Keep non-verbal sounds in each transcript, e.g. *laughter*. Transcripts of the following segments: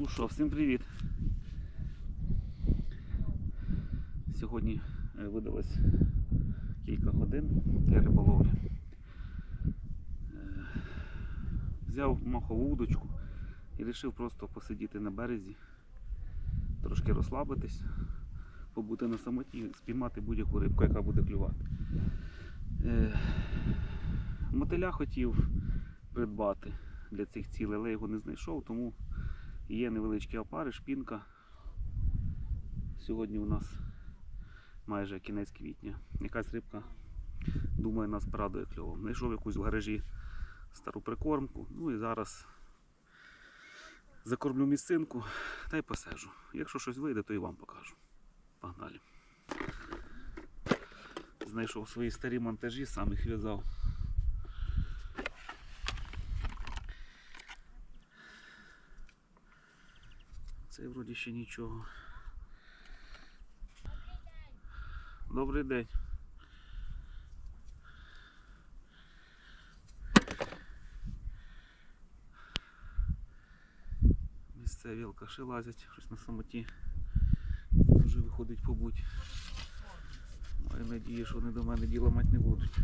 Ну що, всім привіт. Сьогодні е, видалось кілька годин для риболовлі. Е, Взяв махову удочку і вирішив просто посидіти на березі, трошки розслабитись, побути на самоті, спіймати будь-яку рибку, яка буде клювати. Е, Мотиля хотів придбати для цих цілей, але його не знайшов, тому є невеличкі опари, шпінка. Сьогодні у нас майже кінець квітня. Якась рибка, думаю, нас порадує кльовом. Знайшов якусь в гаражі стару прикормку. Ну і зараз закормлю місцинку та й посежу. Якщо щось вийде, то і вам покажу. Погнали. Знайшов свої старі монтажі, сам їх в'язав. Це вроді ще нічого. Добрий день. Місцеві алкаші лазять, щось на самоті. Дуже виходить побуть. Маю надію, що вони до мене діла мати не будуть.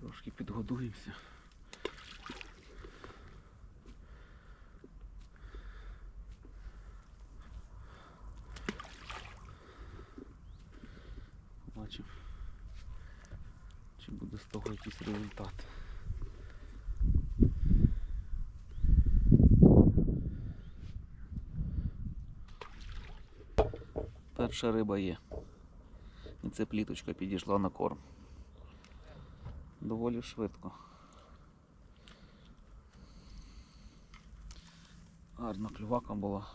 Трошки підгодуємося. Побачимо, чи буде з того якийсь результат. Перша риба є. І це пліточка підійшла на корм доволі швидко. Гарна клювака була.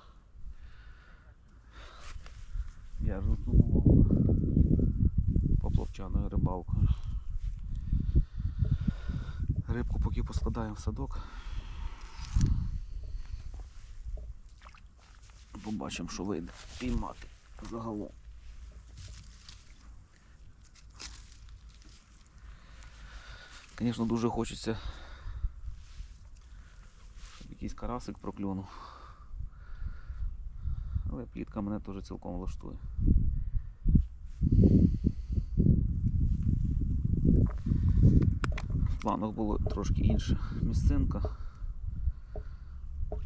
Я розумував поплавчаною рибалкою. Рибку поки поскладаємо в садок. Побачимо, що вийде піймати загалом. Звісно, дуже хочеться, якийсь карасик проклюнув. Але плітка мене теж цілком влаштує. В планах було трошки інша місцинка.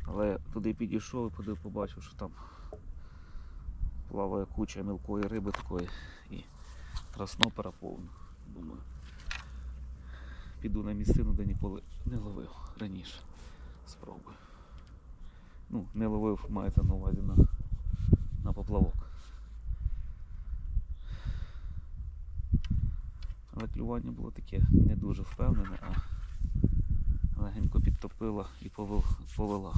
Але туди підійшов і побачив, що там плаває куча мілкої риби такої і краснопера повна. Думаю піду на місцину, де ніколи не ловив раніше. Спробую. Ну, не ловив, мається на увазі на, на поплавок. Але клювання було таке не дуже впевнене, а легенько підтопила і повела.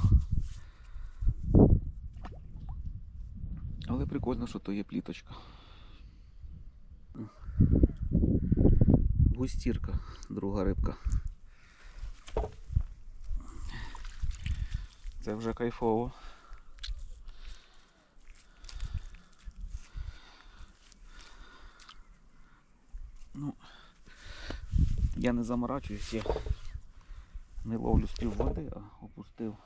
Але прикольно, що то є пліточка. Густірка, друга рибка. Це вже кайфово. Ну, я не заморачуюсь, я не ловлю з пів води, а опустив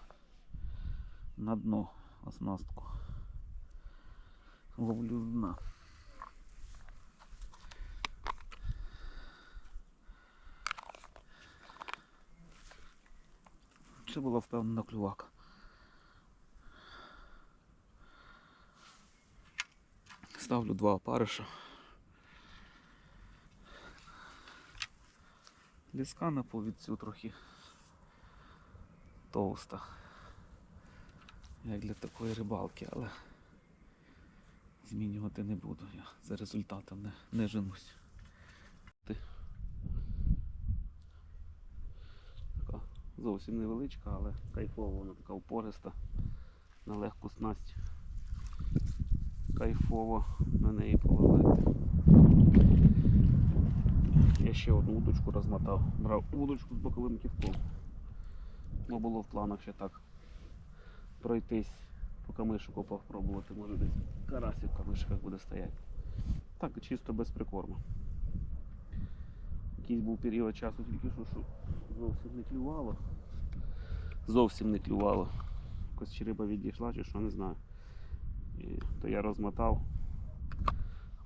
на дно оснастку. Ловлю з дна. Це була впевнена клювака. Ставлю два опариша. Ліска на повідцю трохи товста. Як для такої рибалки, але змінювати не буду. Я за результатом не, не женусь. Ти. Така зовсім невеличка, але кайфова, вона така упориста, на легку снасть. кайфово на неї половити. Я ще одну удочку розмотав. Брав удочку з боковим ківком. Бо було в планах ще так пройтись по камишику попробувати, може десь карасик в камишиках буде стояти. Так, чисто без прикорму. Якийсь був період часу тільки що зовсім не клювало. Зовсім не клювало. Якось череба відійшла чи що, не знаю. І, то я розмотав,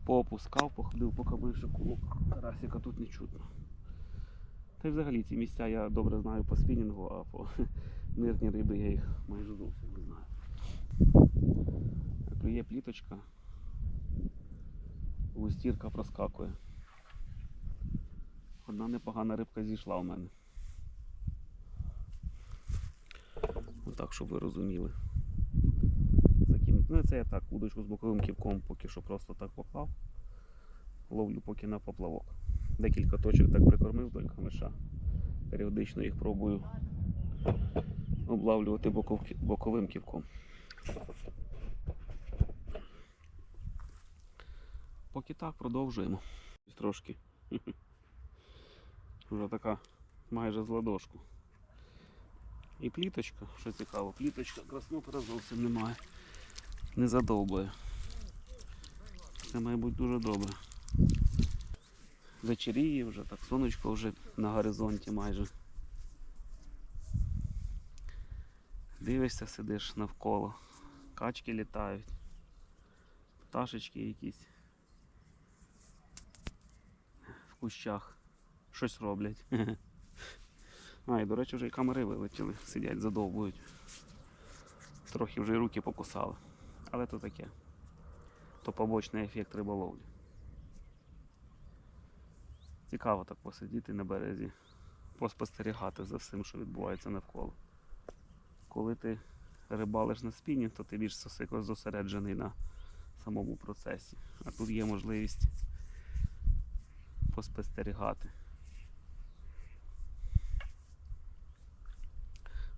поопускав, походив по камишику, карасика тут не чутно. Та й взагалі ці місця я добре знаю по спінінгу, а по *laughs* мирні риби я їх майже зовсім не знаю. Клює пліточка, густірка проскакує. Одна непогана рибка зійшла у мене. Отак, щоб ви розуміли. Ну, це я так, удочку з боковим ківком поки що просто так поклав. Ловлю поки на поплавок. Декілька точок так прикормив вдоль камиша. Періодично їх пробую облавлювати боковим ківком. Поки так продовжуємо. Трошки. *laughs* Вже така майже з ладошку. І пліточка, що цікаво, пліточка краснопера зовсім немає. Не задовбує. Це має бути дуже добре. Вечеріє вже, так сонечко вже на горизонті майже. Дивишся, сидиш навколо. Качки літають. Пташечки якісь. В кущах. Щось роблять. *laughs* А, і до речі, вже і камери вилетіли, сидять, задовбують. Трохи вже й руки покусали. Але то таке. То побочний ефект риболовлі. Цікаво так посидіти на березі, поспостерігати за всім, що відбувається навколо. Коли ти рибалиш на спіні, то ти більш зосереджений на самому процесі. А тут є можливість поспостерігати.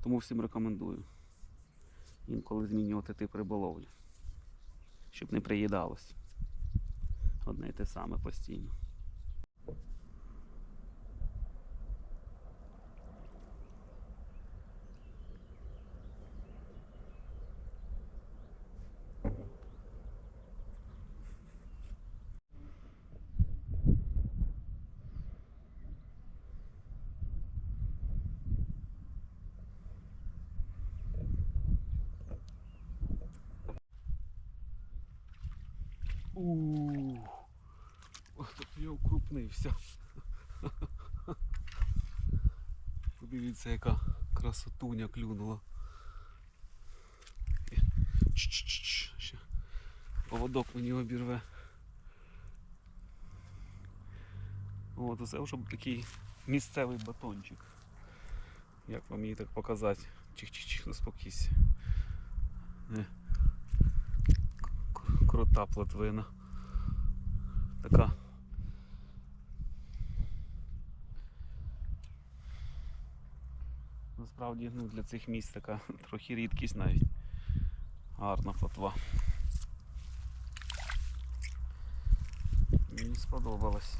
Тому всім рекомендую інколи змінювати тип риболовлі, щоб не приїдалось. Одне і те саме постійно. Ууу, ось тут я укрупнився. *laughs* Подивіться, яка красотуня клюнула. Чш-чш-чш, Ще поводок мені обірве. От, оце вже такий місцевий батончик. Як вам її так показати? Чих-чих-чих, заспокійся. Е. Крута плотвина. Така. Насправді ну, для цих місць така *laughs* трохи рідкість навіть. Гарна плотва. Мені сподобалось.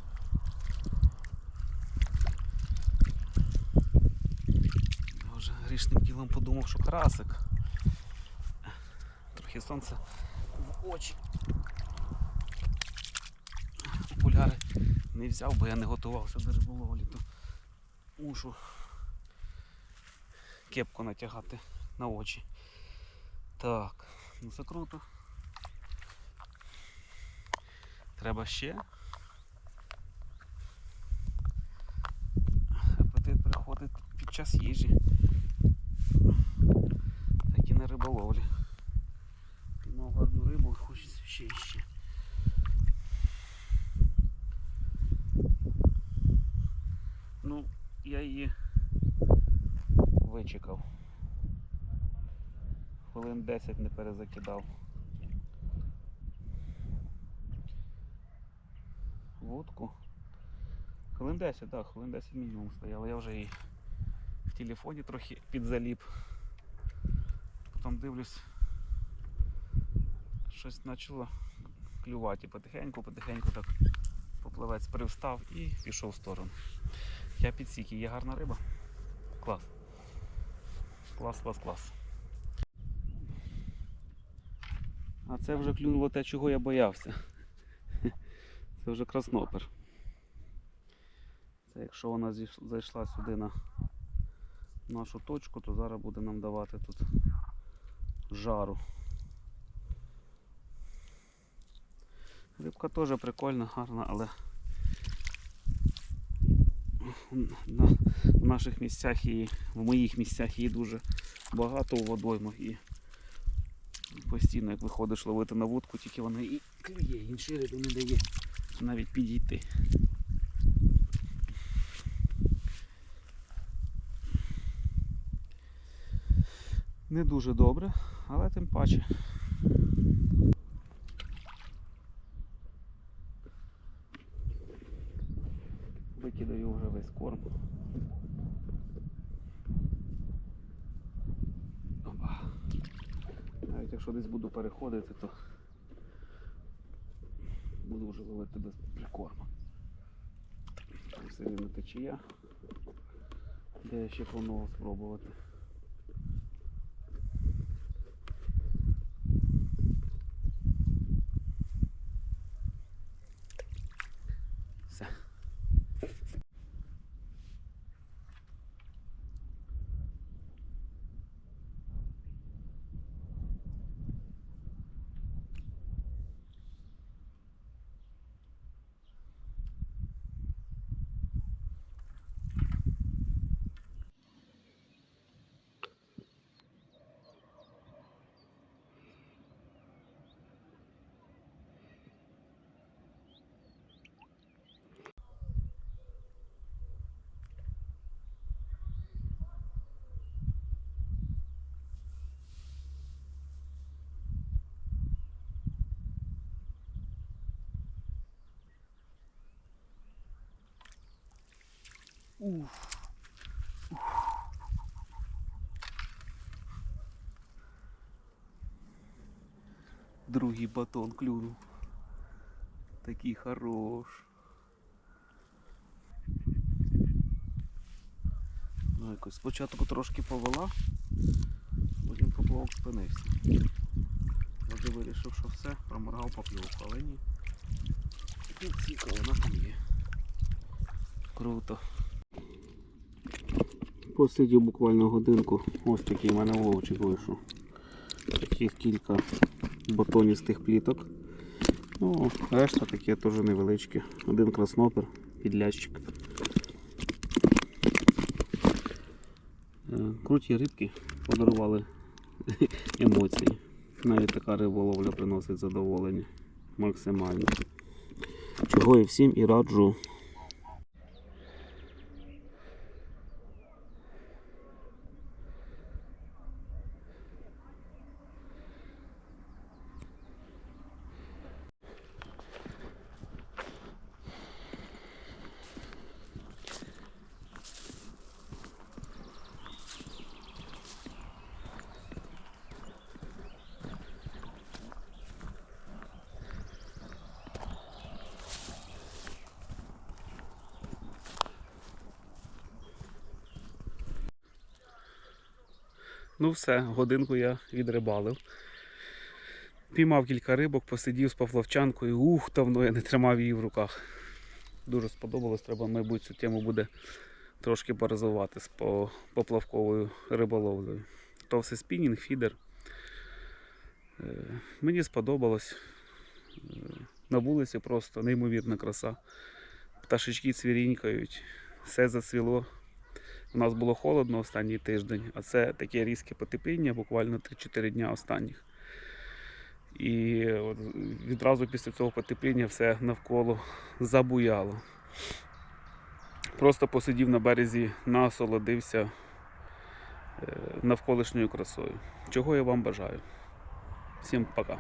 Я вже грішним ділом подумав, що карасик. Трохи сонце в очі. Окуляри не взяв, бо я не готувався до риболовлі, то мушу кепку натягати на очі. Так, ну це круто. Треба ще. Апетит приходить під час їжі. Так і на риболовлі. Піймав гарну рибу, хочеться ще і ще. Ну, я її вичекав. Хвилин 10 не перезакидав. Вудку. Хвилин 10, так, хвилин 10 мінімум стояло. Я вже і в телефоні трохи підзаліп. Потім дивлюсь, щось почало клювати. Потихеньку, потихеньку так попливець привстав і пішов в сторону. Я підсік, є гарна риба. Клас. Клас, клас, клас. А це вже клюнуло те, чого я боявся. Це вже краснопер. Це якщо вона зайшла сюди на нашу точку, то зараз буде нам давати тут жару. Рибка теж прикольна, гарна, але в наших місцях і в моїх місцях її дуже багато у водоймах і постійно, як виходиш ловити на вудку, тільки вона і клює, інші риби не дає навіть підійти. Не дуже добре, але тим паче. Викидаю вже весь корм. Опа. Навіть якщо десь буду переходити, то буду вже ловити без прикорму. Там сильна течія, де я ще планував спробувати. Все. Уф. Другий батон клюнув. Такий хорош. Ну, якось спочатку трошки повела, потім поплавок спинився. Вроде вирішив, що все, проморгав покльовку, але ні. Ну, цікаво, вона там є. Круто. Посидів буквально годинку. Ось такий в мене вовчик вийшов. Таких кілька батоністих пліток. Ну, решта такі теж невеличкі. Один краснопер, підлящик. Е, Круті рибки подарували *laughs* емоції. Навіть така риболовля приносить задоволення максимально. Чого і всім і раджу Ну все, годинку я відрибалив. Піймав кілька рибок, посидів з поплавчанкою. Ух, давно я не тримав її в руках. Дуже сподобалось, треба, мабуть, цю тему буде трошки порозвивати з поплавковою риболовлею. То все спінінг, фідер. Е, Мені сподобалось. Е, На вулиці просто неймовірна краса. Пташечки цвірінькають, все зацвіло. У нас було холодно останній тиждень, а це таке різке потепління, буквально 3-4 дня останніх. І от відразу після цього потепління все навколо забуяло. Просто посидів на березі, насолодився е, навколишньою красою. Чого я вам бажаю. Всім пока.